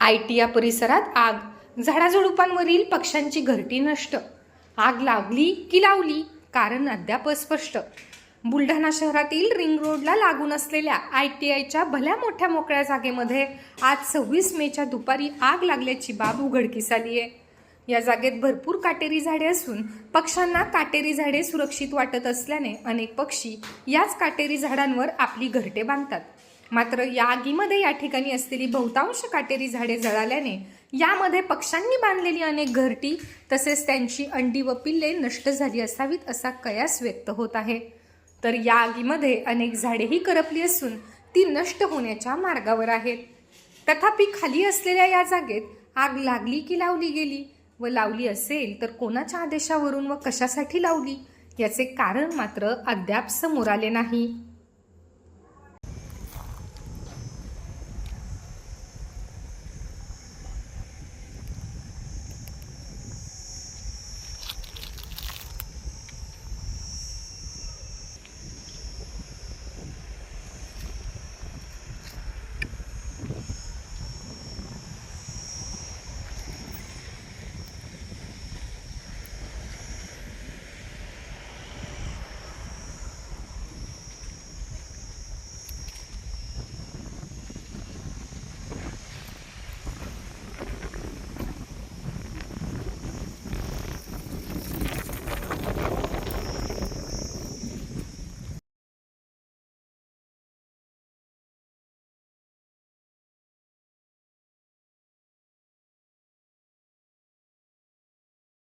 I T या परिसरात आग. झाडाझुडुपांवरील पक्ष्यांची घरटी नष्ट. आग लावली की लावली कारण अद्याप अस्पष्ट. बुलढाणा शहरातील रिंग रोडला लागून असलेल्या आय टी आयच्या भल्या मोठ्या मोकळ्या जागेमध्ये आज सव्वीस मेच्या दुपारी आग लागल्याची बाब उघडकीस आली आहे. या जागेत भरपूर काटेरी झाडे असून पक्ष्यांना काटेरी झाडे सुरक्षित वाटत असल्याने अनेक पक्षी याच काटेरी झाडांवर आपली घरटे बांधतात. मात्र या आगीमध्ये या ठिकाणी असलेली बहुतांश काटेरी झाडे जळाल्याने यामध्ये पक्ष्यांनी बांधलेली अनेक घरटी तसेच त्यांची अंडी व पिल्ले नष्ट झाली असावीत असा कयास व्यक्त होत आहे. तर या आगीमध्ये अनेक झाडेही करपली असून ती नष्ट होण्याच्या मार्गावर आहेत. तथापि खाली असलेल्या या जागेत आग लागली की लावली गेली व लावली असेल तर कोणाच्या आदेशावरून व कशासाठी लावली याचे कारण मात्र अद्याप समोर आले नाही.